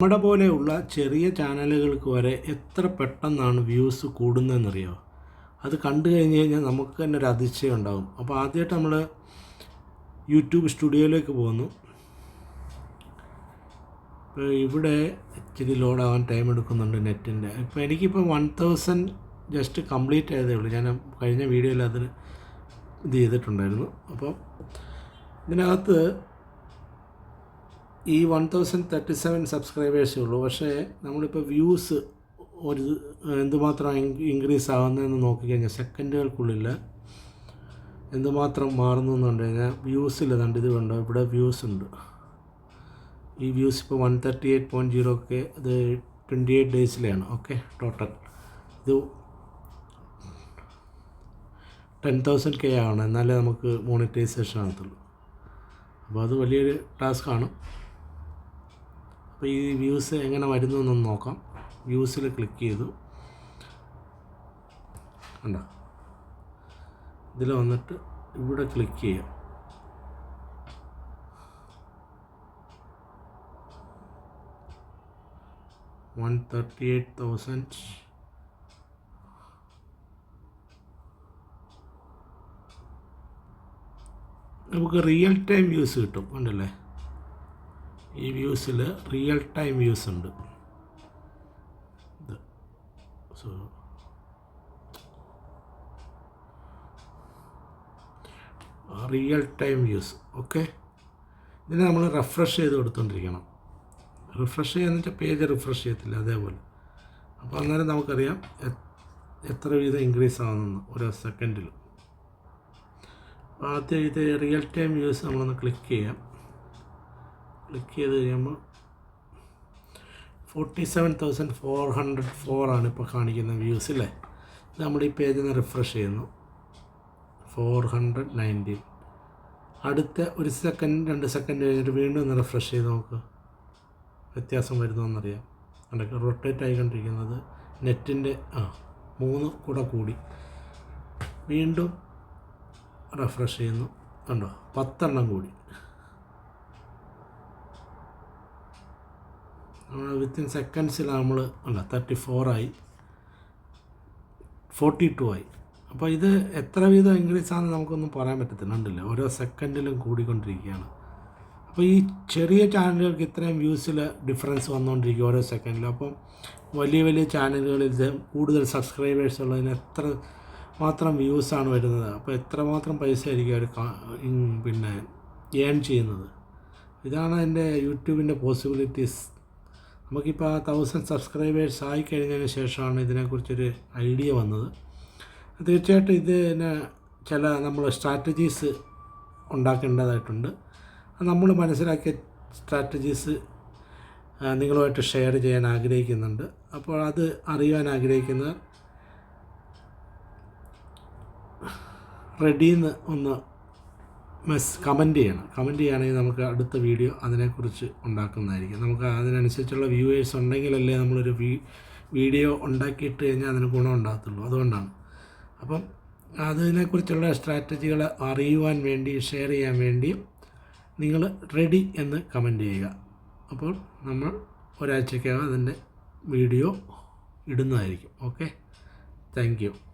നമ്മുടെ പോലെയുള്ള ചെറിയ ചാനലുകൾക്ക് വരെ എത്ര പെട്ടെന്നാണ് വ്യൂസ് കൂടുന്നതെന്നറിയോ? അത് കണ്ടു കഴിഞ്ഞ് കഴിഞ്ഞാൽ നമുക്ക് തന്നെ ഒരു അതിശയം ഉണ്ടാകും അപ്പോൾ ആദ്യമായിട്ട് നമ്മൾ യൂട്യൂബ് സ്റ്റുഡിയോയിലേക്ക് പോകുന്നു. ഇപ്പോൾ ഇവിടെ ഇച്ചിരി ലോഡാവാൻ ടൈം എടുക്കുന്നുണ്ട് നെറ്റിന്റെ ഇപ്പോൾ എനിക്കിപ്പോൾ വൺ തൗസൻഡ് ജസ്റ്റ് കംപ്ലീറ്റ് ആയതേ ഉള്ളൂ. ഞാൻ കഴിഞ്ഞ വീഡിയോയിൽ അതിൽ ഇത് ചെയ്തിട്ടുണ്ടായിരുന്നു. അപ്പോൾ ഇതിനകത്ത് ഈ വൺ തൗസൻഡ് തേർട്ടി സെവൻ സബ്സ്ക്രൈബേഴ്സേ ഉള്ളൂ. പക്ഷേ നമ്മളിപ്പോൾ വ്യൂസ് ഒരു എന്തുമാത്രം ഇൻക്രീസ് ആകുന്നതെന്ന് നോക്കിക്കഴിഞ്ഞാൽ സെക്കൻഡുകൾക്കുള്ളിൽ എന്തുമാത്രം മാറുന്നു എന്ന് കണ്ടു കഴിഞ്ഞാൽ വ്യൂസിൽ കണ്ട് ഇത് കണ്ടോ? ഇവിടെ വ്യൂസ് ഉണ്ട്. ഈ വ്യൂസ് ഇപ്പോൾ one thirty eight point zero ഒക്കെ ഇത് ട്വന്റി എയ്റ്റ് ഡേയ്സിലെയാണ് ഓക്കെ ടോട്ടൽ ഇത് ടെൻ തൗസൻഡ് കെ ആണ്. എന്നാലേ നമുക്ക് മോണിറ്റൈസേഷൻ ആകത്തുള്ളൂ അപ്പോൾ അത് വലിയൊരു ടാസ്ക്കാണ് അപ്പോൾ ഈ വ്യൂസ് എങ്ങനെ വരുന്നു എന്നൊന്ന് നോക്കാം. വ്യൂസിൽ ക്ലിക്ക് ചെയ്തു. കണ്ടോ? ഇതിൽ വന്നിട്ട് ഇവിടെ ക്ലിക്ക് ചെയ്യാം. One thirty eight thousand. നമുക്ക് റിയൽ ടൈം വ്യൂസ് കിട്ടും. ഉണ്ടല്ലേ ഈ വ്യൂസിൽ റിയൽ ടൈം വ്യൂസ് ഉണ്ട്. So real time views okay ഇതിനെ നമ്മൾ റിഫ്രഷ് ചെയ്ത് കൊടുത്തുകൊണ്ടിരിക്കണം റിഫ്രഷ് ചെയ്യാന്ന് വെച്ചാൽ പേജ് റിഫ്രഷ് ചെയ്യത്തില്ല അതേപോലെ. അപ്പോൾ അന്നേരം നമുക്കറിയാം എത്ര വീതം ഇൻക്രീസ് ആവുന്നു ഓരോ സെക്കൻഡിൽ ആദ്യം ഇത് റിയൽ ടൈം വ്യൂസ് നമ്മളൊന്ന് ക്ലിക്ക് ചെയ്യാം. ക്ലിക്ക് ചെയ്ത് കഴിയുമ്പോൾ forty seven thousand four hundred four ആണ് ഇപ്പോൾ കാണിക്കുന്ന വ്യൂസ് അല്ലേ നമ്മൾ ഈ പേജിൽ നിന്ന് റിഫ്രഷ് ചെയ്യുന്നു. ഫോർ ഹൺഡ്രഡ് നയന്റീൻ അടുത്ത ഒരു സെക്കൻഡ് രണ്ട് സെക്കൻഡ് കഴിഞ്ഞിട്ട് വീണ്ടും ഒന്ന് റിഫ്രഷ് ചെയ്ത് നോക്ക്. വ്യത്യാസം വരുന്നതെന്നറിയാം അതൊക്കെ റൊട്ടേറ്റ് ആയിക്കൊണ്ടിരിക്കുന്നത് നെറ്റിന്റെ ആ മൂന്ന് കൂടെ കൂടി. വീണ്ടും റിഫ്രഷ് ചെയ്യുന്നു. കണ്ടോ? പത്തെണ്ണം കൂടി. വിത്തിൻ സെക്കൻഡ്സിൽ നമ്മൾ അല്ല തേർട്ടി ഫോറായി ഫോർട്ടി ടു ആയി. അപ്പോൾ ഇത് എത്ര വീതം ഇൻക്രീസ് ആണെന്ന് നമുക്കൊന്നും പറയാൻ പറ്റത്തില്ല. ഉണ്ടല്ലോ ഓരോ സെക്കൻഡിലും കൂടിക്കൊണ്ടിരിക്കുകയാണ്. അപ്പോൾ ഈ ചെറിയ ചാനലുകൾക്ക് ഇത്രയും വ്യൂസിൽ ഡിഫറൻസ് വന്നുകൊണ്ടിരിക്കും ഓരോ സെക്കൻഡിലും അപ്പം വലിയ വലിയ ചാനലുകളിൽ കൂടുതൽ സബ്സ്ക്രൈബേഴ്സ് ഉള്ളതിന് എത്ര മാത്രം വ്യൂസാണ് വരുന്നത്? അപ്പോൾ എത്ര മാത്രം പൈസ ആയിരിക്കും അവർ പിന്നെ ഏൺ ചെയ്യുന്നത്? ഇതാണ് എന്റെ യൂട്യൂബിന്റെ പോസിബിലിറ്റീസ് നമുക്കിപ്പോൾ ആ തൗസൻഡ് സബ്സ്ക്രൈബേഴ്സ് ആയി കഴിഞ്ഞതിന് ശേഷമാണ് ഇതിനെക്കുറിച്ചൊരു ഐഡിയ വന്നത്. തീർച്ചയായിട്ടും ഇതിന് ചില നമ്മൾ സ്ട്രാറ്റജീസ് ഉണ്ടാക്കേണ്ടതായിട്ടുണ്ട്. നമ്മൾ മനസ്സിലാക്കിയ സ്ട്രാറ്റജീസ് നിങ്ങളുമായിട്ട് ഷെയർ ചെയ്യാൻ ആഗ്രഹിക്കുന്നുണ്ട്. അപ്പോൾ അത് അറിയാൻ ആഗ്രഹിക്കുന്നവർ റെഡിന്ന് ഒന്ന് മെസ് കമന്റ് ചെയ്യണം. കമന്റ് ചെയ്യുകയാണെങ്കിൽ നമുക്ക് അടുത്ത വീഡിയോ അതിനെക്കുറിച്ച് ഉണ്ടാക്കുന്നതായിരിക്കും. നമുക്ക് അതിനനുസരിച്ചുള്ള വ്യൂവേഴ്സ് ഉണ്ടെങ്കിലല്ലേ നമ്മളൊരു വീഡിയോ ഉണ്ടാക്കിയിട്ട് കഴിഞ്ഞാൽ അതിന് ഗുണം ഉണ്ടാകത്തുള്ളൂ. അതുകൊണ്ടാണ്. അപ്പം അതിനെക്കുറിച്ചുള്ള സ്ട്രാറ്റജികൾ അറിയുവാൻ വേണ്ടി ഷെയർ ചെയ്യാൻ വേണ്ടി നിങ്ങൾ റെഡി എന്ന് കമന്റ് ചെയ്യുക. അപ്പോൾ നമ്മൾ ഒരാഴ്ചക്കകം അതിന്റെ വീഡിയോ ഇടുന്നതായിരിക്കും. Okay thank